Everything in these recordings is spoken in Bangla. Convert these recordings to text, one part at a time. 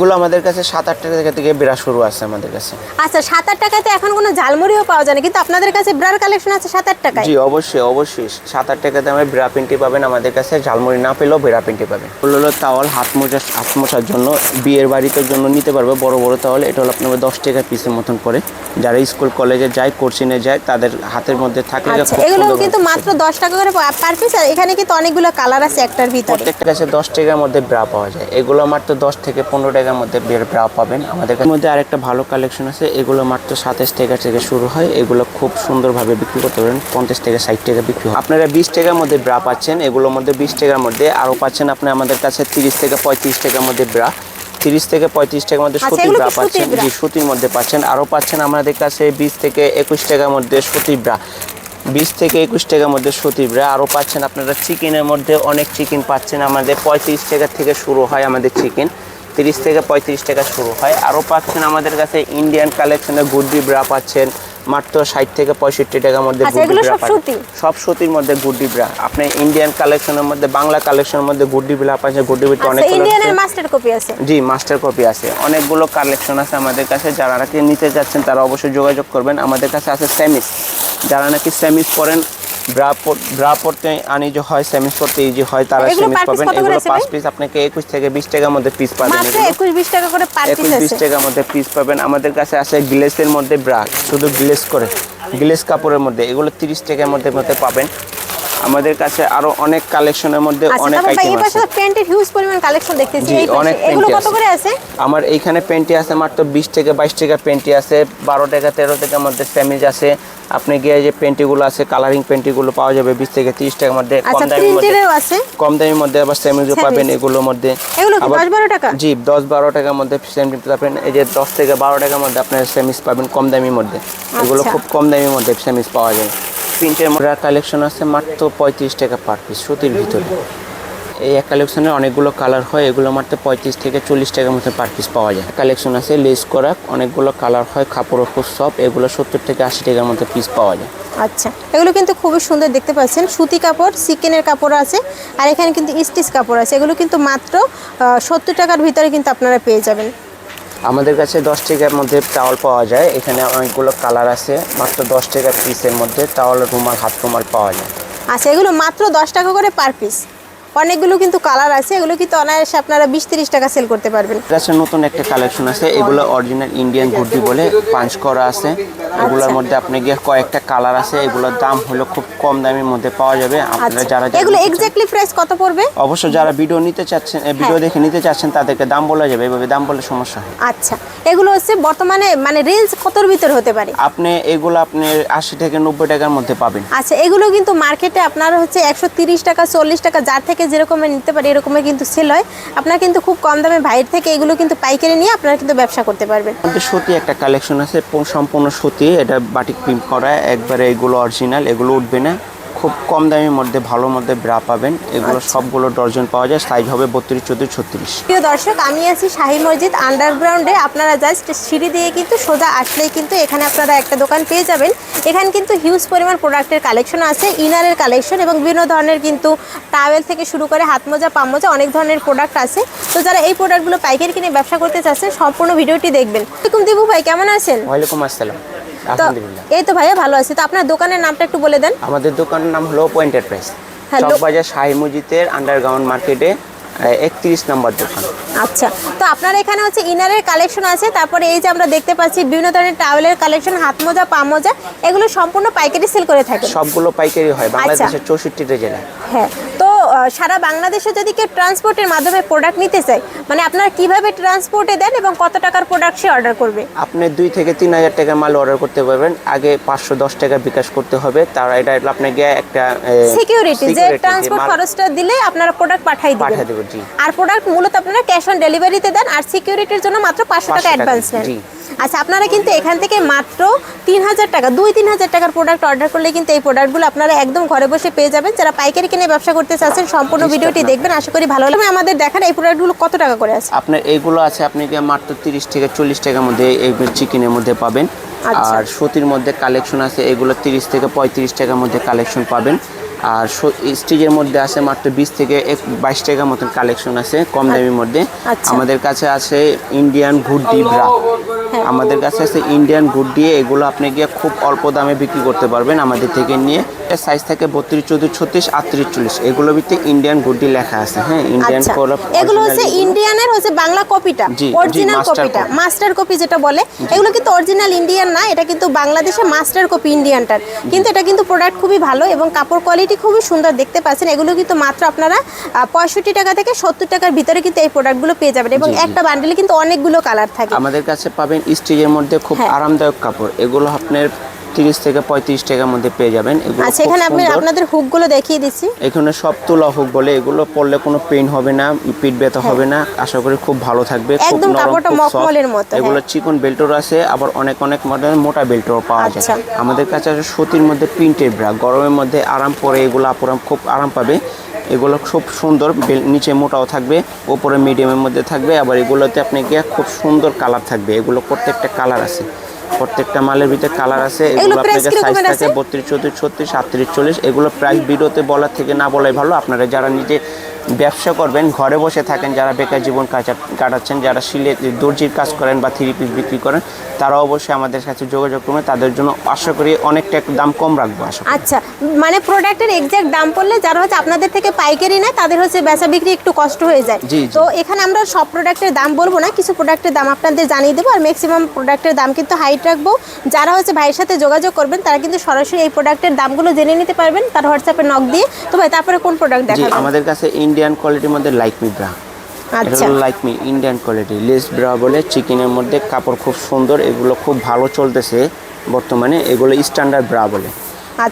এগুলো আমাদের কাছে সাত আট টাকা থেকে বেড়া শুরু আছে আমাদের কাছে। আচ্ছা সাত আট টাকাতে এখন কোনো ঝালমুড়িও পাওয়া যায় না কিন্তু আপনাদের কাছে ব্রার কালেকশন আছে সাত আট টাকায়? জি অবশ্যই অবশ্যই। সাত আট টাকাতে আমরা বেড়া পেন্টি পাবেন আমাদের কাছে ঝালমুড়ি না পেলেও বেড়া পেন্টি পাবেন। এগুলো হলো তাওয়াল হাত মোজা হাত মোছার জন্য বিয়ের বাড়িতে জন্য নিতে পারবে বড় বড় তাওয়াল। এটা হলো আপনার দশ টাকা পিসের মতন পড়ে যারা স্কুল কলেজে যায় কোচিংয়ে যায় তাদের হাতের মধ্যে থাকলে আচ্ছা এগুলো কিন্তু মাত্র দশ টাকা করে পার পিস আর এখানে কিন্তু অনেকগুলো কালার আছে একটার ভিতরে। প্রত্যেকটা কাছে দশ টাকার মধ্যে ব্রা পাওয়া যায়। এগুলো মাত্র দশ থেকে পনেরো টাকার মধ্যে বের পাবেন। আমাদের কাছে মধ্যে আরেকটা ভালো কালেকশন আছে এগুলো মাত্র সাতাশ টাকা থেকে শুরু হয়। এগুলো খুব সুন্দরভাবে বিক্রি করতে পারেন পঞ্চাশ থেকে ষাট টাকা বিক্রি হয়। আপনারা বিশ টাকার মধ্যে ব্রা পাচ্ছেন এগুলোর মধ্যে বিশ টাকার মধ্যে আরও পাচ্ছেন আপনি আমাদের কাছে তিরিশ থেকে পঁয়ত্রিশ টাকার মধ্যে ব্রা। তিরিশ থেকে পঁয়ত্রিশ টাকার মধ্যে আচ্ছা, সুতির ব্রা পাচ্ছেন? জি সুতির মধ্যে পাচ্ছেন। আরও পাচ্ছেন আমাদের কাছে বিশ থেকে একুশ টাকার মধ্যে সুতির ব্রা। বিশ থেকে একুশ টাকার মধ্যে সুতির ব্রা। আরও পাচ্ছেন আপনারা চিকেনের মধ্যে অনেক চিকেন পাচ্ছেন। আমাদের পঁয়ত্রিশ টাকা থেকে শুরু হয় আমাদের চিকেন তিরিশ থেকে পঁয়ত্রিশ টাকা শুরু হয়। আরও পাচ্ছেন আমাদের কাছে ইন্ডিয়ান কালেকশনের গুড্ডি ব্রা পাচ্ছেন মাত্র ষাট থেকে পঁয়ষট্টি টাকার মধ্যে আচ্ছা, সব সুতির মধ্যে গুড্ডি ব্রা। আপনি ইন্ডিয়ান কালেকশনের মধ্যে বাংলা কালেকশনের মধ্যে গুড্ডি ব্রা পাচ্ছেন গুড্ডি ব্রা অনেক আচ্ছা ইন্ডিয়ানের মাস্টার কপি আছে? জি মাস্টার কপি আছে। অনেকগুলো কালেকশন আছে আমাদের কাছে। যারা নাকি নিতে যাচ্ছেন তারা অবশ্যই যোগাযোগ করবেন। আমাদের কাছে আছে স্যামিস যারা নাকি স্যামিস পরেন ব্রা ব্রা পড়তে আনিজ হয় পড়তে ইজি হয় তারা piece পাবেন। এগুলো পাঁচ পিস আপনাকে একুশ থেকে বিশ টাকার মধ্যে পিস পাবেন। একুশ বিশ টাকা করে একুশ বিশ টাকার মধ্যে পিস পাবেন। আমাদের কাছে আছে গ্লেসের মধ্যে ব্রা শুধু গ্লেস করে। গ্লেস কাপড়ের মধ্যে। এগুলো তিরিশ টাকার মধ্যে মধ্যে পাবেন। আমাদের কাছে আরও অনেক কালেকশনের মধ্যে আচ্ছা অনেক আইটেম আছে। প্যান্টের হিউজ পরিমাণ কালেকশন দেখতেছি। এই অনেক এগুলো কত। করে আছে? আমার এইখানে পেন্টি আছে মাত্র বিশ থেকে বাইশ টাকা পেন্টি আছে। বারো টাকা তেরো টাকার মধ্যে স্যামিজ আছে। আপনি গিয়ে যে পেন্টিগুলো আছে কালারিং পেন্টিগুলো পাওয়া যাবে বিশ থেকে তিরিশ টাকার মধ্যে। কম আচ্ছা দামের মধ্যে কম দামের মধ্যে আবার স্যামিজও পাবেন এগুলোর মধ্যে। এগুলো কি আবার- 10-12 টাকা? জি দশ বারো টাকার মধ্যে স্যামিজ পাবেন। এই যে দশ থেকে বারো টাকার মধ্যে আপনার স্যামিজ পাবেন কম দামের মধ্যে। এগুলো আচ্ছা। খুব কম দামের মধ্যে স্যামিজ পাওয়া যায়। প্রিন্টের মধ্যে কালেকশন আছে মাত্র পঁয়ত্রিশ টাকা পার পিস সুতির ভিতরে। এই এক কালেকশনে অনেকগুলো কালার হয় এগুলো মাত্র পঁয়ত্রিশ থেকে চল্লিশ টাকার মতো পার পিস পাওয়া যায়। কালেকশন আছে লেস করা অনেকগুলো কালার হয় কাপড়ও খুব সব এগুলো সত্তর থেকে আশি টাকার মতো পিস পাওয়া যায়। আচ্ছা এগুলো কিন্তু খুবই সুন্দর দেখতে পাচ্ছেন সুতি কাপড় সিকেনের কাপড় আছে আর এখানে কিন্তু স্টিচ কাপড় আছে এগুলো কিন্তু মাত্র সত্তর টাকার ভিতরে কিন্তু আপনারা পেয়ে যাবেন। আমাদের কাছে দশ টাকার মধ্যে টাওয়াল পাওয়া যায় এখানে অনেকগুলো কালার আছে মাত্র দশ টাকা পিসের মধ্যে টাওয়াল রুমাল হাত রুমাল পাওয়া যায়। আচ্ছা এগুলো মাত্র দশ টাকা করে পার পিস অনেকগুলো কিন্তু কালার আছে এগুলো কিন্তু অনায়াসে আপনারা বিশ তিরিশ টাকা সেল করতে পারবেন। এর নতুন একটা কালেকশন আছে এগুলো অরিজিনাল ইন্ডিয়ান গুড্ডি বলে পাঞ্চ করা আছে। এগুলোর আচ্ছা। মধ্যে আপনি গিয়ে কয়েকটা কালার আছে এগুলোর দাম হলো খুব কম দামের মধ্যে পাওয়া যাবে। আপনারা আচ্ছা যারা যারা এগুলো এক্স্যাক্টলি প্রাইস কত পড়বে? অবশ্য যারা ভিডিও নিতে চাচ্ছেন ভিডিও হ্যাঁ। দেখে নিতে চাচ্ছেন তাদেরকে দাম বলা যাবে। এভাবে দাম বলে সমস্যা হয়। আচ্ছা। এগুলো হচ্ছে বর্তমানে মানে রেঞ্জ কতর ভিতর হতে পারে? আপনি এগুলো আপনি আশি থেকে নব্বই টাকার মধ্যে পাবেন। আচ্ছা এগুলো কিন্তু মার্কেটে আপনার হচ্ছে একশো তিরিশ টাকা চল্লিশ টাকা যার থেকে যেরকমের নিতে পারে এরকমের কিন্তু সেল হয়। আপনারা কিন্তু খুব কম দামে বাইরে থেকে এগুলো কিন্তু পাইকারি নিয়ে আপনারা কিন্তু ব্যবসা করতে পারবেন। আমাদের সুতি একটা কালেকশন আছে, সম্পূর্ণ সুতি, এটা বাটিক প্রিন্ট করা, একবারে এগুলো অরিজিনাল এগুলো উঠবে না। খুব কম দামের মধ্যে ভালো মধ্যে ব্রা পাবেন। এগুলো আচ্ছা। সবগুলো ডর্জন পাওয়া যায়। সাইজ হবে বত্রিশ চৌত্রিশ ছত্রিশ। প্রিয় দর্শক আমি আছি শাহি মসজিদ আন্ডারগ্রাউন্ডে আপনারা জাস্ট সিঁড়ি দিয়ে কিন্তু সোজা আসলেই কিন্তু এখানে আপনারা একটা দোকান পেয়ে যাবেন। এখানে কিন্তু হিউজ পরিমাণ প্রোডাক্টের কালেকশন আছে ইনারের কালেকশন এবং বিভিন্ন ধরনের কিন্তু টাওয়েল থেকে শুরু করে হাত মোজা পাম মোজা অনেক ধরনের প্রোডাক্ট আছে। তো যারা এই প্রোডাক্টগুলো পাইকারি কিনে ব্যবসা করতে চাচ্ছেন সম্পূর্ণ ভিডিওটি দেখবেন। দিবু ভাই কেমন আছেন? ওয়ালাইকুম আসসালাম। আলহামদুলিল্লাহ। এই তো ভাইয়া ভালো আছি। তো আপনার দোকানের নামটা একটু বলে দেন। আমাদের দোকানের নাম হলো pointer press hello. Chawkbazar Shahi মসজিদের আন্ডারগ্রাউন্ড মার্কেটে একত্রিশ নম্বর দোকান। আচ্ছা তো আপনার এখানে হচ্ছে ইনারের কালেকশন আছে। তারপরে এই যে আমরা দেখতে পাচ্ছি বিভিন্ন ধরনের টাওয়েলের কালেকশন হাত মোজা পা মোজা এগুলো সম্পূর্ণ পাইকারি সেল করে থাকে সবগুলো পাইকারি হয় আচ্ছা। বাংলাদেশের চৌষট্টিটা জেলায়। হ্যাঁ তো সারা বাংলাদেশে যদি কেউ ট্রান্সপোর্টের মাধ্যমে প্রোডাক্ট নিতে চায় মানে আপনারা কীভাবে ট্রান্সপোর্টে দেন এবং কত টাকার প্রোডাক্ট সে অর্ডার করবে? আপনি দুই থেকে তিন হাজার টাকার মাল অর্ডার করতে পারবেন। আগে পাঁচশো দশ টাকা বিকাশ করতে হবে। তার এটা আপনাকে একটা সিকিউরিটি যে ট্রান্সপোর্ট খরচটা দিলে আপনারা প্রোডাক্ট পাঠাই দিবেন। পাঠিয়ে দেবো আর প্রোডাক্ট মূলত আপনারা ক্যাশ অন ডেলিভারিতে দেন আর সিকিউরিটির জন্য মাত্র পাঁচশো টাকা 500 টাকা, অ্যাডভান্স নেন। আচ্ছা আপনারা কিন্তু এখান থেকে মাত্র তিন হাজার টাকা দুই তিন হাজার টাকার প্রোডাক্ট অর্ডার করলে কিন্তু এই প্রোডাক্টগুলো আপনারা একদম ঘরে বসে পেয়ে যাবেন। যারা পাইকারি কিনে ব্যবসা করতে চাচ্ছেন সম্পূর্ণ ভিডিওটি দেখবেন। আশা করি ভালো লাগবে। আমাদের দেখান এই প্রোডাক্টগুলো কত টাকা করে আছে। আপনার এইগুলো আছে আপনি কি মাত্র তিরিশ থেকে চল্লিশ টাকার মধ্যে এই চিকেনের মধ্যে পাবেন। আচ্ছা। আর সুতির মধ্যে কালেকশন আছে এগুলো তিরিশ থেকে পঁয়ত্রিশ টাকার মধ্যে কালেকশন পাবেন। আর স্টিচের মধ্যে আছে মাত্র বিশ থেকে এক বাইশ টাকার মতন কালেকশন আছে কম দামের মধ্যে। আচ্ছা। আমাদের কাছে আছে ইন্ডিয়ান গুড্ডি ব্রা আমাদের কাছে আছে ইন্ডিয়ান গুড দিয়ে এগুলো আপনি গিয়ে খুব অল্প দামে বিক্রি করতে পারবেন আমাদের থেকে নিয়ে। এর সাইজ থাকে বত্রিশ চৌত্রিশ ছত্রিশ আটত্রিশ চল্লিশ। এগুলোর ভিতরে ইন্ডিয়ান গুড্ডি লেখা আছে। হ্যাঁ ইন্ডিয়ান আচ্ছা। এগুলো হচ্ছে ইন্ডিয়ানের হচ্ছে বাংলা কপিটা অরিজিনাল কপিটা মাস্টার কপি যেটা বলে এগুলো কিন্তু অরিজিনাল ইন্ডিয়ান না এটা কিন্তু বাংলাদেশে মাস্টার কপি ইন্ডিয়ানটার কিন্তু এটা কিন্তু প্রোডাক্ট খুবই ভালো এবং কাপড় কোয়ালিটি খুবই সুন্দর দেখতে পাচ্ছেন। এগুলো কিন্তু মাত্র আপনারা পঁয়ষট্টি টাকা থেকে সত্তর টাকার ভিতরে কিন্তু এই প্রোডাক্টগুলো পেয়ে যাবেন। এবং। একটা বান্ডেলে কিন্তু অনেকগুলো কালার থাকে। আমাদের কাছে পাবেন স্টিচের মধ্যে খুব হ্যাঁ। আরামদায়ক কাপড় এগুলো আপনার তিরিশ থেকে পঁয়ত্রিশ টাকার মধ্যে পেয়ে যাবেন এগুলো আচ্ছা এখানে আপনি আপনাদের হুকগুলো দেখিয়ে দিচ্ছি এখানে সব তোলা হোক বলে এগুলো পরলে কোনো পেইন হবে না পিঠ ব্যথা হবে না আশা করি খুব ভালো থাকবে খুব হ্যাঁ। নরম। মখমলের মতো, এগুলো হ্যাঁ। চিকন বেল্টর আছে আবার অনেক অনেক মডেল মোটা বেল্টর পাওয়া যায় আচ্ছা। আমাদের কাছে আছে সুতির মধ্যে প্রিন্টেড ব্রা গরমের মধ্যে আরাম পরে এগুলো আপুরাম খুব আরাম পাবে এগুলো খুব সুন্দর নিচে মোটাও থাকবে ওপরে মিডিয়ামের মধ্যে থাকবে আবার এগুলোতে আপনি গিয়ে খুব সুন্দর কালার থাকবে। এগুলো প্রত্যেকটা কালার আছে। প্রত্যেকটা মালের ভিতরে কালার আছে। এগুলো আপনাদের সাইজ থাকে বত্রিশ চৌত্রিশ ছত্রিশ সাতত্রিশ চল্লিশ। এগুলো প্রাইস ভিডিওতে বলার থেকে না বলাই ভালো। আপনারা যারা নিজে ব্যবসা করবেন ঘরে বসে থাকেন যারা বেকার জীবন কাটা- কাটাচ্ছেন যারা সিলে দর্জির কাজ করেন বা থ্রি পিস বিক্রি করেন তারা অবশ্যই আমাদের সাথে যোগাযোগ করবেন। তাদের জন্য আশা করি অনেকটা একটু দাম কম রাখব আশা আচ্ছা মানে প্রোডাক্টের এক্সাক্ট দাম পড়লে যারা হচ্ছে আপনাদের থেকে পাইকারি নেয় তাদের হচ্ছে বেচা বিক্রি একটু কষ্ট হয়ে যায়। তো এখানে আমরা সব প্রোডাক্টের দাম বলব না কিছু প্রোডাক্টের দাম আপনাদের জানিয়ে দেবো আর ম্যাক্সিমাম প্রোডাক্টের দাম কিন্তু হাইট রাখব। যারা হচ্ছে ভাইয়ের সাথে যোগাযোগ করবেন তারা কিন্তু সরাসরি এই প্রোডাক্টের দামগুলো জেনে নিতে পারবেন তার হোয়াটসঅ্যাপে নক দিয়ে। তো ভাই তারপরে কোন প্রোডাক্ট দেখাবেন? আমাদের কাছে ইন্ডিয়ান কোয়ালিটির মধ্যে লাইক মি ব্রা আচ্ছা। হলো like me Indian quality less bra বলে চিকেনের মধ্যে কাপড় খুব সুন্দর এগুলো খুব ভালো চলতেছে বর্তমানে এগুলো স্ট্যান্ডার্ড ব্রা বলে।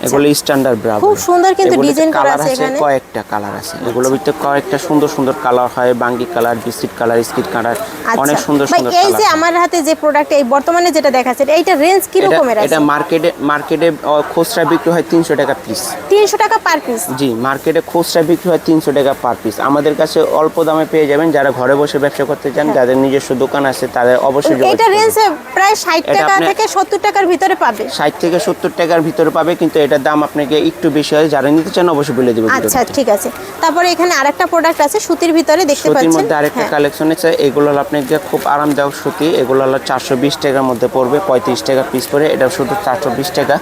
এগুলো স্ট্যান্ডার্ড ব্রা খুব সুন্দর কিন্তু design করা আছে এখানে। কয়েকটা কালার আছে। এগুলোর ভিতরে কয়েকটা সুন্দর সুন্দর কালার হয় বাঙ্গি কালার বিস্কিট কালার স্কিট কালার অনেক আচ্ছা সুন্দর সুন্দর এই যে আমার হাতে যে প্রোডাক্ট এই বর্তমানে যেটা দেখাচ্ছে এইটা রেঞ্জ কি রকমের আছে? এটা মার্কেটে মার্কেটে খুচরা বিক্রি হয় তিনশো টাকা পিস তিনশো টাকা পার পিস জি মার্কেটে খুচরা বিক্রি হয় তিনশো টাকা পার পিস আমাদের কাছে অল্প দামে পেয়ে যাবেন যারা ঘরে বসে ব্যবসা করতে চান যাদের নিজস্ব দোকান আছে তাদের অবশ্যই এটা। রেঞ্জে প্রায় ষাট এটা টাকা থেকে সত্তর টাকার ভিতরে পাবে। ষাট থেকে সত্তর টাকার ভিতরে পাবে কিন্তু এটার দাম আপনাকে একটু বেশি হয়। যারা নিতে চান অবশ্যই বলে দেবে আচ্ছা ঠিক আছে। তারপরে এখানে আরেকটা প্রোডাক্ট আছে সুতির ভিতরে দেখতে পাচ্ছেন। সুতির মধ্যে আরেকটা হ্যাঁ। কালেকশন আছে এগুলো হলো আপনাকে খুব আরামদায়ক সুতি। এগুলো হলো চারশো বিশ টাকার মধ্যে পড়বে পঁয়ত্রিশ টাকা পিস পড়ে এটা শুধু চারশো বিশ টাকা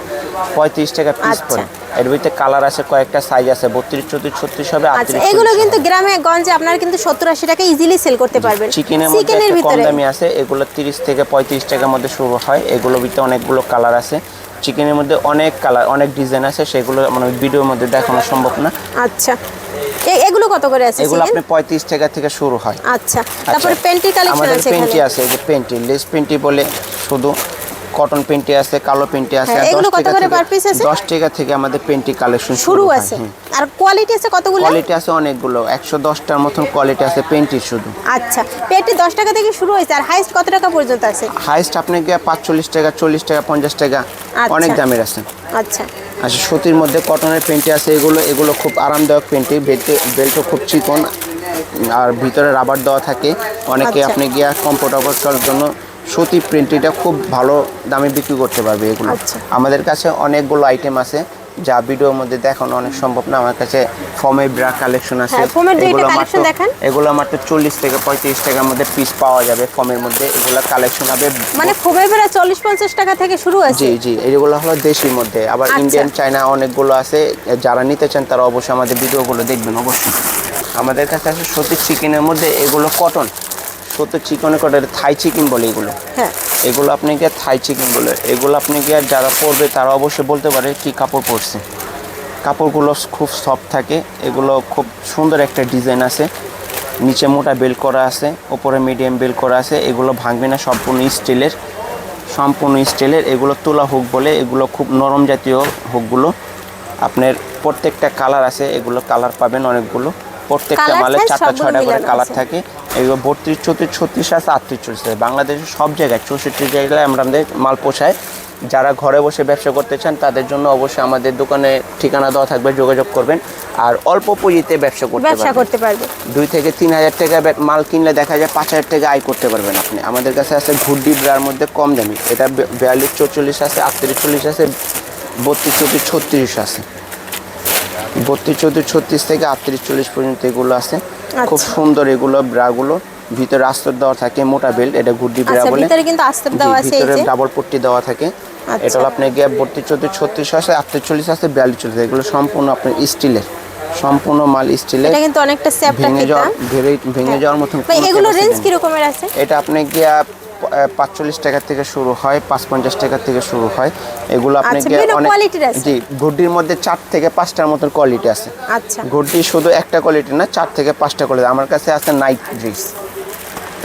পঁয়ত্রিশ টাকা পিস আচ্ছা। পড়ে এর ভিতরে কালার আছে কয়েকটা সাইজ আছে বত্রিশ চৌত্রিশ ছত্রিশ হবে আচ্ছা এগুলো কিন্তু গ্রামে গঞ্জে আপনারা কিন্তু সত্তর আশি টাকা ইজিলি সেল করতে পারবেন। চিকেনের মধ্যে কম ভিতরে। দামি আছে এগুলো তিরিশ থেকে পঁয়ত্রিশ টাকার মধ্যে শুরু হয়। এগুলোর ভিতরে অনেকগুলো কালার আছে। চিকেনের মধ্যে অনেক কালার অনেক ডিজাইন আছে সেগুলো মানে ভিডিওর মধ্যে দেখানো সম্ভব না। আচ্ছা। এগুলো কত করে আছে এগুলো? আপনি পঁয়ত্রিশ টাকা থেকে শুরু হয়। আচ্ছা তারপরে পেন্টি কালেকশন আমাদের আছে পেন্টি এখানে? আছে এই যে পেন্টি লেস পেন্টি বলে শুধু। কটন পেন্টি আছে কালো পেন্টি আছে হ্যাঁ, এগুলো কত করে per piece আছে? 10 টাকা থেকে আমাদের পেন্টি কালেকশন শুরু আছে। আর কোয়ালিটি আছে কতগুলো? কোয়ালিটি আছে অনেকগুলো একশো দশটার মতন কোয়ালিটি আছে পেন্টির শুধু। আচ্ছা পেটি দশ টাকা থেকে শুরু হয়েছে আর হাইস্ট কত টাকা পর্যন্ত আছে? হাইস্ট আপনাকে পাঁচচল্লিশ টাকা চল্লিশ টাকা পঞ্চাশ টাকা আচ্ছা। অনেক দামের আছে। আচ্ছা। আচ্ছা সুতির মধ্যে কটনের পেন্টি আছে এগুলো এগুলো খুব আরামদায়ক পেন্টি বেল্টে বেল্টও খুব চিকন আর ভিতরে রাবার দেওয়া থাকে। অনেকে আচ্ছা। আপনি গিয়া কমফোর্টেবল করার জন্য সুতি প্রিন্টিটা খুব ভালো দামে বিক্রি করতে পারবে এগুলো। আচ্ছা। আমাদের কাছে অনেকগুলো আইটেম আছে যা ভিডিওর মধ্যে দেখানো অনেক সম্ভব না। আমার কাছে ফোমের ব্রা কালেকশন আছে। হ্যাঁ, এগুলো মাত্র- এগুলো মাত্র চল্লিশ থেকে পঁয়ত্রিশ টাকার মধ্যে পিস পাওয়া যাবে ফোমের মধ্যে। এগুলো কালেকশন হবে মানে খুবই বেড়া চল্লিশ পঞ্চাশ টাকা থেকে শুরু আছে? জি জি। এগুলো হলো দেশির মধ্যে। আবার আচ্ছা। ইন্ডিয়ান চায়না অনেকগুলো আছে। যারা নিতে চান তারা অবশ্যই আমাদের ভিডিওগুলো দেখবেন অবশ্যই। আমাদের কাছে আছে সত্যি চিকেনের মধ্যে এগুলো কটন সত্যি চিকেনের কটন থাই চিকেন বলে এগুলো। হ্যাঁ। এগুলো আপনি গিয়ে থাই চিকেন বলে। এগুলো আপনি গিয়ে যারা পরবে তারা অবশ্যই বলতে পারে কি কাপড় পরছে। কাপড়গুলো খুব সফট থাকে। এগুলো খুব সুন্দর একটা ডিজাইন আছে। নিচে মোটা বেল করা আছে ওপরে মিডিয়াম বেল করা আছে। এগুলো ভাঙবে না সম্পূর্ণ স্টিলের। সম্পূর্ণ স্টিলের। এগুলো তোলা হুক বলে। এগুলো খুব নরম জাতীয় হুকগুলো। আপনার প্রত্যেকটা কালার আছে। এগুলো কালার পাবেন অনেকগুলো। প্রত্যেকটা মালে চারটা ছয়টা করে কালার থাকে। এগুলো বত্রিশ চৌত্রিশ ছত্রিশ আছে আটত্রিশ চল্লিশ আছে বাংলাদেশের সব জায়গায় চৌষট্টি জায়গায় আমরা আমাদের মাল পোষায়। যারা ঘরে বসে ব্যবসা করতে চান তাদের জন্য অবশ্যই আমাদের দোকানে ঠিকানা দেওয়া থাকবে যোগাযোগ করবেন। আর অল্প পুঁজিতে ব্যবসা করতে ব্যবসা করতে পারবে। দুই থেকে তিন হাজার টাকা মাল কিনলে দেখা যায় পাঁচ হাজার টাকা আয় করতে পারবেন আপনি। আমাদের কাছে আছে ঘুড্ডি ব্রার মধ্যে কম দামি। এটা বিয়াল্লিশ চৌচল্লিশ আছে আটত্রিশ চল্লিশ আছে বত্রিশ চৌত্রিশ ছত্রিশ আছে। বত্রিশ চৌত্রিশ ছত্রিশ থেকে আটত্রিশ চল্লিশ পর্যন্ত এগুলো আছে। খুব আচ্ছা। সুন্দর এগুলো ব্রাগুলো। ভিতরে আস্তর দেওয়া থাকে মোটা বেল্ট এটা গুড্ডি ব্রা আচ্ছা বলে ভিতরে কিন্তু আস্তর দেওয়া আছে এই ভিতরে যে। ডাবল পট্টি দেওয়া থাকে। আচ্ছা। এটা হলো আপনার গ্যাপ বত্রিশ চৌত্রিশ ছত্রিশ আছে আটচল্লিশ আছে বিয়াল্লিশ চল্লিশ এগুলো সম্পূর্ণ আপনার স্টিলের সম্পূর্ণ মাল স্টিলের। এটা কিন্তু অনেকটা স্যাপটা ভেঙে যাওয়ার ভেঙে- ভেঙে যাওয়ার মতন এগুলো রেঞ্জ কি রকমের আছে? এটা আপনি গিয়া পাঁচচল্লিশ টাকা থেকে শুরু হয় পাঁচ পঞ্চাশ টাকা থেকে শুরু হয়। এগুলো আপনি আচ্ছা, গিয়ে অনেক জি গুড্ডির মধ্যে চার থেকে পাঁচটার মতন কোয়ালিটি আছে। আচ্ছা। গুড্ডি শুধু একটা কোয়ালিটি না চার থেকে পাঁচটা কোয়ালিটি আমার কাছে আছে নাইট ড্রেস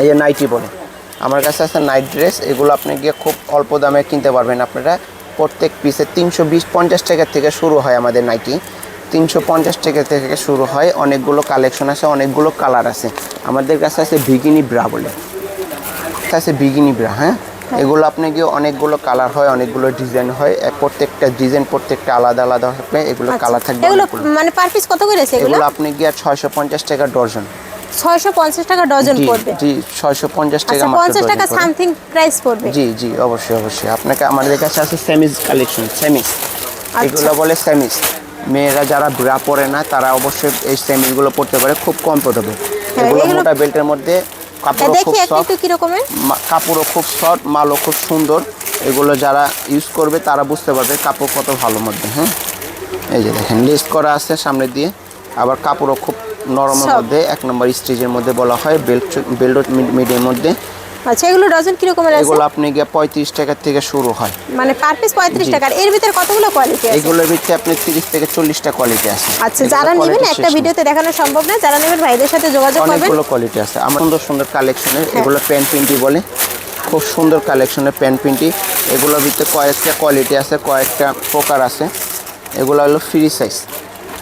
এই যে নাইটি বলে। আমার কাছে আছে নাইট ড্রেস এগুলো আপনি গিয়ে খুব অল্প দামে কিনতে পারবেন। আপনারা প্রত্যেক পিসে তিনশো বিশ পঞ্চাশ টাকা থেকে শুরু হয় আমাদের নাইটি তিনশো পঞ্চাশ টাকা থেকে শুরু হয়। অনেকগুলো কালেকশন আছে অনেকগুলো কালার আছে। আমাদের কাছে আছে বিগিনি ব্রা বলে। এটা আছে বিগিনি ব্রা হ্যাঁ? এগুলো আপনি গিয়ে অনেকগুলো কালার হয় অনেকগুলো ডিজাইন হয়। প্রত্যেকটা ডিজাইন প্রত্যেকটা আলাদা আলাদা হবে এগুলো কালার থাকবে আচ্ছা। এগুলো মানে পার পিস কত করে আছে এগুলো? এগুলো আপনি গিয়ে ছয়শো পঞ্চাশ টাকা ডজন। ছয়শো পঞ্চাশ টাকা ডজন জি পড়বে। জি ছয়শো পঞ্চাশ টাকা আচ্ছা মাত্র পঞ্চাশ টাকা সামথিং প্রাইস পড়বে। জি জি অবশ্যই অবশ্যই। আপনাকে আমাদের কাছে আছে সেমিস কালেকশন সেমিস। এগুলো বলে সেমিস মেয়েরা যারা ব্রা পরে না তারা অবশ্যই এই সেমিসগুলো পড়তে পারে খুব কম পড়বে এগুলো এগুলো- মোটা বেল্টের মধ্যে কাপড়ও খুব কাপড়ও সফট মালও খুব সুন্দর। এগুলো যারা ইউজ করবে তারা বুঝতে পারবে কাপড় কত ভালো মধ্যে হ্যাঁ? এই যে দেখেন লিস্ট করা আছে সামনে দিয়ে। আবার কাপড়ও খুব নরমের মধ্যে এক নম্বর স্টেজের মধ্যে বলা হয় বেল্ট বেল্ট মিডিয়ার মধ্যে। আচ্ছা এগুলো ডজন কি রকমের আছে? এগুলো আপনি গিয়ে পঁয়ত্রিশ টাকা থেকে শুরু হয়। মানে পার পিস পঁয়ত্রিশ জি। টাকা আর এর ভিতরে কতগুলো কোয়ালিটি আছে? এগুলোর ভিতরে আপনি তিরিশ থেকে চল্লিশটা কোয়ালিটি আছে। আচ্ছা যারা নেবেন একটা ভিডিওতে দেখানো সম্ভব না। যারা নেবেন ভাইদের সাথে যোগাযোগ করবেন। অনেকগুলো কোয়ালিটি আছে। আমার সুন্দর সুন্দর কালেকশনের হ্যাঁ। এগুলো প্যান্ট প্রিন্টি বলে। খুব সুন্দর কালেকশনের প্যান্ট প্রিন্টি এগুলোর ভিতরে কয়েকটা কোয়ালিটি আছে কয়েকটা প্রকার আছে। এগুলো হলো ফ্রি সাইজ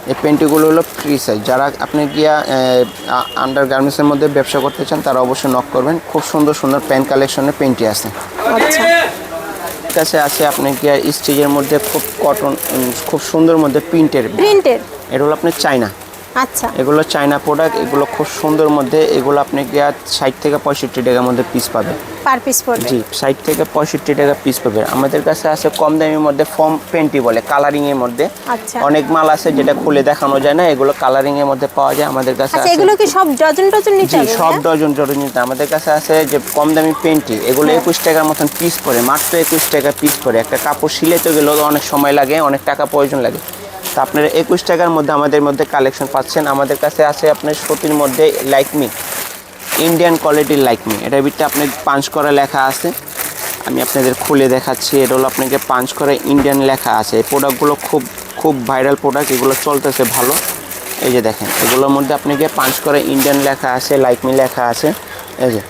এই প্যান্টিগুলো হলো ফ্রি সাইজ যারা আপনি গিয়া আন্ডার গার্মেন্টসের মধ্যে ব্যবসা করতে চান তারা অবশ্যই নক করবেন। খুব সুন্দর সুন্দর প্যান্ট কালেকশনের প্যান্টি আছে। আচ্ছা। কাছে আছে আপনি গিয়া স্টিচের মধ্যে খুব কটন খুব সুন্দর মধ্যে প্রিন্টের প্রিন্টের এটা হলো আপনার চায়না আচ্ছা। এগুলো চায়না প্রোডাক্ট এগুলো খুব সুন্দর মধ্যে এগুলো আপনি কি আর ষাট থেকে পঁয়ষট্টি টাকার মধ্যে পিস পাবে পার পিস পড়বে জি ষাট থেকে পঁয়ষট্টি টাকা পিস পাবে আমাদের কাছে আছে কম দামের মধ্যে ফর্ম পেন্টি বলে কালারিং এর মধ্যে। আচ্ছা। অনেক মাল আছে যেটা খুলে দেখানো যায় না এগুলো কালারিং এর মধ্যে পাওয়া যায় আমাদের কাছে আচ্ছা এগুলো কি সব ডজন ডজন নিতে হবে সব ডজন ডজন নিতে আমাদের কাছে আছে যে কম দামি পেন্টি এগুলো হ্যাঁ। একুশ টাকার মতন পিস পড়ে মাত্র একুশ টাকা পিস পড়ে। একটা কাপড় সিলেতে গেলেও অনেক সময় লাগে অনেক টাকা প্রয়োজন লাগে। তা আপনারা একুশ টাকার মধ্যে আমাদের মধ্যে কালেকশন পাচ্ছেন। আমাদের কাছে আছে আপনার সতির মধ্যে লাইকমি ইন্ডিয়ান কোয়ালিটির লাইকমি এটার ভিতরে আপনি পাঞ্চ করা লেখা আছে। আমি আপনাদের খুলে দেখাচ্ছি। এটা হলো আপনাকে পাঞ্চ করে ইন্ডিয়ান লেখা আছে। এই প্রোডাক্টগুলো খুব খুব ভাইরাল প্রোডাক্ট এগুলো চলতেছে ভালো। এই যে দেখেন এগুলোর মধ্যে আপনাকে পাঞ্চ করে ইন্ডিয়ান লেখা আছে লাইকমি লেখা আছে। এই যে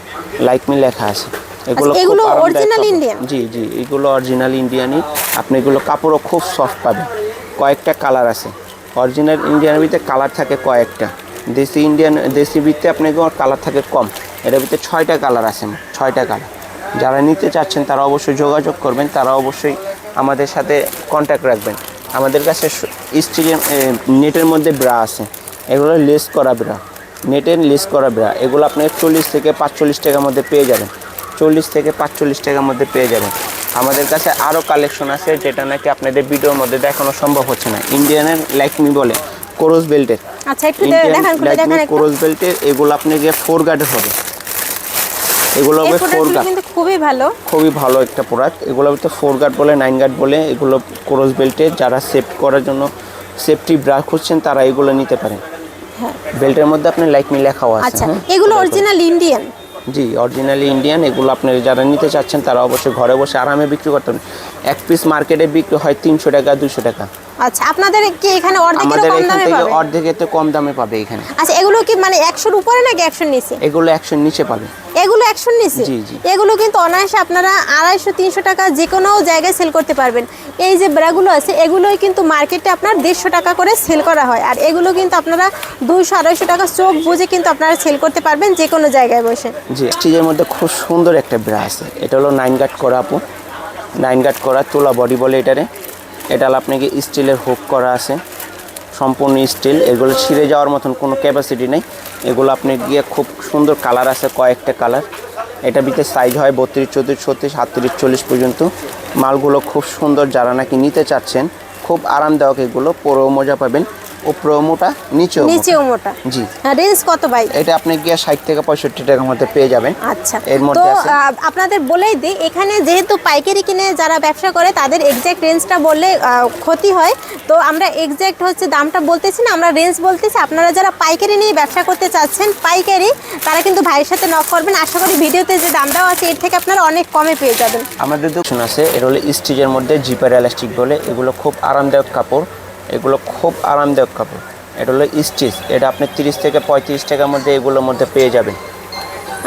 লাইকমি লেখা আছে। এগুলো এগুলো কাপড়। Indian? জি জি এগুলো অরিজিনাল ইন্ডিয়ানই আপনি এগুলো কাপড়ও খুব সফট পাবেন। কয়েকটা কালার আছে। অরিজিনাল ইন্ডিয়ানের ভিতরে কালার থাকে কয়েকটা। দেশি ইন্ডিয়ান দেশি ভিতরে আপনাকে কালার থাকে কম। এটার ভিতরে ছয়টা কালার আছে, ছয়টা কালার যারা নিতে চাচ্ছেন, তারা অবশ্যই যোগাযোগ করবেন। তারা অবশ্যই আমাদের সাথে কন্ট্যাক্ট রাখবেন। আমাদের কাছে স্টিলের নেটের মধ্যে ব্রা আছে। এগুলো লেস করা ব্রা নেটের লেস করা ব্রা এগুলো আপনি চল্লিশ থেকে পাঁচচল্লিশ টাকার মধ্যে পেয়ে যাবেন। চল্লিশ থেকে পাঁচচল্লিশ টাকার মধ্যে পেয়ে যাবেন। আমাদের কাছে আরও কালেকশন আছে যেটা নাকি আপনাদের ভিডিওর মধ্যে দেখানো সম্ভব হচ্ছে না। ইন্ডিয়ানের লাইকমি বলে কোরস বেল্টের আচ্ছা একটু ইন্ডিয়ান দেখান খুলে লাইকমি দেখান একটু। কোরস বেল্টের এগুলো আপনি গিয়ে ফোর গার্ডের হবে এগুলো হবে ফোর গার্ড কিন্তু খুবই ভালো। খুবই ভালো একটা প্রোডাক্ট এগুলো ভিতরে ফোর গার্ড বলে নাইন গার্ড বলে এগুলো ক্রস বেল্টে যারা সেফ করার জন্য সেফটি ব্রা খুঁজছেন তারা এগুলো নিতে পারেন। বেল্টের মধ্যে আপনার লাইকমি লেখাও আছে হ্যাঁ। আচ্ছা হ্যাঁ? এগুলো অরিজিনাল ইন্ডিয়ান জি অরিজিনালি ইন্ডিয়ান এগুলো আপনি যারা নিতে চাচ্ছেন তারা অবশ্যই ঘরে বসে আরামে বিক্রি করতে পারেন এক পিস মার্কেটে বিক্রি হয় তিনশো টাকা দুশো টাকা। আচ্ছা আপনাদের কি এখানে অর্ধেকেরও কম দামে পাবে? অর্ধেকের তো কম দামে পাবে এখানে। আচ্ছা এগুলো কি মানে একশোর উপরে নাকি একশোর নিচে? এগুলো একশো নিচে পাবে। এগুলো একশোর নিচে? জি, জি। এগুলো কিন্তু অনায়াসে আপনারা আড়াইশো তিনশো টাকা যে কোনো জায়গায় সেল করতে পারবেন। এই যে ব্রাগুলো আছে এগুলোই কিন্তু মার্কেটে আপনার দেড়শো টাকা করে সেল করা হয়। আর এগুলো কিন্তু আপনারা দুইশো আড়াইশো টাকা চোখ বুঝে কিন্তু আপনারা সেল করতে পারবেন যে কোনো জায়গায় বসে। জি স্টিজের মধ্যে খুব সুন্দর একটা ব্রা আছে। এটা হলো নাইন গার্ড করা আপু। নাইন গার্ড করা তোলা বডি বলে এটারে। এটা আপনাকে স্টিলের হুক করা আছে। সম্পূর্ণ স্টিল, এগুলো ছিঁড়ে যাওয়ার মতন কোনো ক্যাপাসিটি নেই। এগুলো আপনি গিয়ে খুব সুন্দর কালার আছে, কয়েকটা কালার এটা ভিতরে সাইজ হয় বত্রিশ, চৌত্রিশ, ছত্রিশ, সাতত্রিশ, চল্লিশ পর্যন্ত। মালগুলো খুব সুন্দর যারা নাকি নিতে চাচ্ছেন, খুব আরামদায়ক এগুলো, পরেও মজা পাবেন। উপরে মোটা নিচেও। নিচেও মোটা জি। রেঞ্জ কত ভাই? এটা আপনি গিয়ে ষাট থেকে পঁয়ষট্টি টাকার মধ্যে পেয়ে যাবেন। আচ্ছা। এর মধ্যে আছে আহ, আপনাদের বলেই দিই এখানে যেহেতু পাইকারি কিনে যারা ব্যবসা করে তাদের এক্স্যাক্ট রেঞ্জটা বললে ক্ষতি হয়। তো আমরা এক্স্যাক্ট হচ্ছে দামটা বলতেছি না আমরা রেঞ্জ বলতেছি আপনারা যারা পাইকারি নিয়ে ব্যবসা করতে চাচ্ছেন পাইকারি তারা কিন্তু ভাইয়ের সাথে নক করবেন। আশা করি ভিডিওতে যে দামটাও আছে এর থেকে আপনারা অনেক কমে পেয়ে যাবেন। আমাদের দোকান আছে এর হলো স্টিচের মধ্যে জিপার এলাস্টিক বলে এগুলো খুব আরামদায়ক কাপড়। এগুলো খুব আরামদায়ক কাপড়। এটা হলো স্টিচ এটা আপনি তিরিশ থেকে পঁয়ত্রিশ টাকার মধ্যে এগুলোর মধ্যে পেয়ে যাবেন।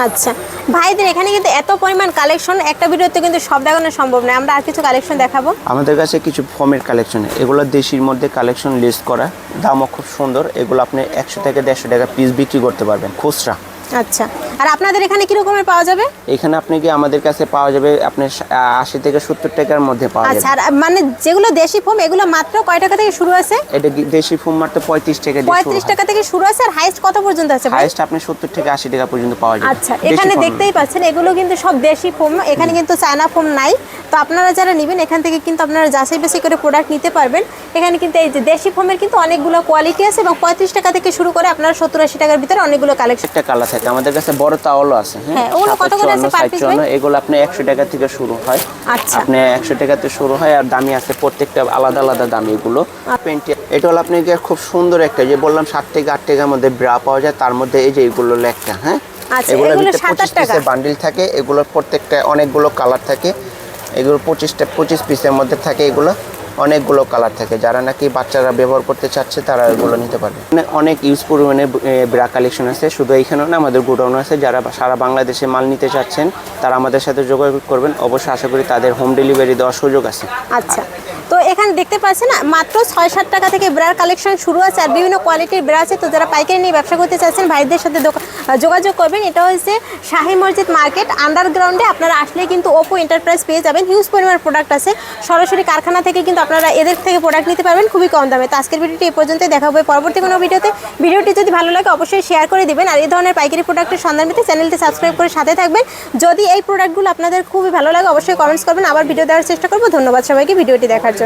আচ্ছা ভাইদের এখানে কিন্তু এত পরিমাণ কালেকশন একটা ভিডিওতে কিন্তু সব দেখানো সম্ভব নয়। আমরা আর কিছু কালেকশন দেখাবো। আমাদের কাছে কিছু ফর্মের কালেকশন এগুলো দেশির মধ্যে কালেকশন লিস্ট করা। দামও খুব সুন্দর এগুলো আপনি একশো থেকে দেড়শো টাকা পিস বিক্রি করতে পারবেন। খুচরা। আচ্ছা আর আপনাদের এখানে কি রকমের পাওয়া যাবে? এখানে আপনি কি আমাদের কাছে পাওয়া যাবে আপনার আশি থেকে সত্তর টাকার মধ্যে পাওয়া আচ্ছা যাবে। আর মানে যেগুলো দেশি ফোম এগুলো মাত্র কয় টাকা থেকে শুরু আছে? এটা দেশি ফুম মাত্র পঁয়ত্রিশ টাকা পঁয়ত্রিশ টাকা থেকে শুরু আছে আর হাইস্ট কত পর্যন্ত আছে হাইস্ট আপনি সত্তর থেকে আশি টাকা পর্যন্ত পাওয়া যাবে আচ্ছা এখানে দেখতেই পাচ্ছেন এগুলো কিন্তু সব দেশি ফোম এখানে কিন্তু চায়না ফোম নাই। তো আপনারা যারা নেবেন এখান থেকে কিন্তু আপনারা যাচাই বাছাই করে প্রোডাক্ট নিতে পারবেন। এখানে কিন্তু এই যে দেশি ফোমের কিন্তু অনেকগুলো কোয়ালিটি আছে এবং পঁয়ত্রিশ টাকা থেকে শুরু করে আপনারা সত্তর আশি টাকার ভিতরে অনেকগুলো কালেকশন একটা কালার থাকে। আমাদের কাছে বড় তাওয়ালও আছে হ্যাঁ, piece ভাই? এগুলো আপনি একশো টাকা থেকে শুরু হয়। আচ্ছা। আপনি একশো টাকাতে শুরু হয় আর দামি আছে প্রত্যেকটা আলাদা আলাদা দামি এগুলো। পেন্টি এটা হলো আপনি গিয়ে খুব সুন্দর একটা যে বললাম সাত থেকে আট টাকার মধ্যে ব্রা পাওয়া যায় তার মধ্যে এই যে এগুলো লেখটা হ্যাঁ? আচ্ছা, এগুলো পঁচিশ টাকা? পিসের বান্ডিল থাকে এগুলোর প্রত্যেকটা অনেকগুলো কালার থাকে। এগুলো পঁচিশটা পঁচিশ পিসের মধ্যে থাকে এগুলো। অনেকগুলো কালার থাকে। যারা নাকি বাচ্চারা ব্যবহার করতে চাচ্ছে, তারা এগুলো নিতে পারবে। অনেক ইউজ পরিমাণে ব্রা কালেকশন আছে। শুধু এইখানেও না, আমাদের গোডাউন আছে। যারা সারা বাংলাদেশে মাল নিতে চাচ্ছেন, তারা আমাদের সাথে যোগাযোগ করবেন। অবশ্যই আশা করি তাদের হোম ডেলিভারি দেওয়ার সুযোগ আছে। আচ্ছা তো এখানে দেখতে পাচ্ছেন মাত্র ছয় সাত টাকা থেকে ব্রার কালেকশন শুরু আছে আর বিভিন্ন কোয়ালিটির ব্রা আছে। তো যারা পাইকারি নিয়ে ব্যবসা করতে চাচ্ছেন, ভাইদের সাথে যোগাযোগ করবেন। এটা হচ্ছে শাহী মসজিদ মার্কেট আন্ডারগ্রাউন্ডে আপনারা আসলে কিন্তু ওপো এন্টারপ্রাইজ পেয়ে যাবেন। হিউজ পরিমাণ প্রোডাক্ট আছে। সরাসরি কারখানা থেকে কিন্তু আপনারা এদের থেকে প্রোডাক্ট নিতে পারবেন খুবই কম দামে। তো আজকের ভিডিওটি এই পর্যন্তই, দেখা হবে পরবর্তী কোনো ভিডিওতে। ভিডিওটি যদি ভালো লাগে অবশ্যই শেয়ার করে দেবেন। আর এই ধরনের পাইকারি প্রোডাক্টের সন্ধান পেতে চ্যানেলটি সাবস্ক্রাইব করে সাথে থাকবেন। যদি এই প্রোডাক্টগুলো আপনাদের খুবই ভালো লাগে, অবশ্যই কমেন্টস করবেন। আবার ভিডিও দেওয়ার চেষ্টা করব। ধন্যবাদ সবাইকে ভিডিওটি দেখার জন্য।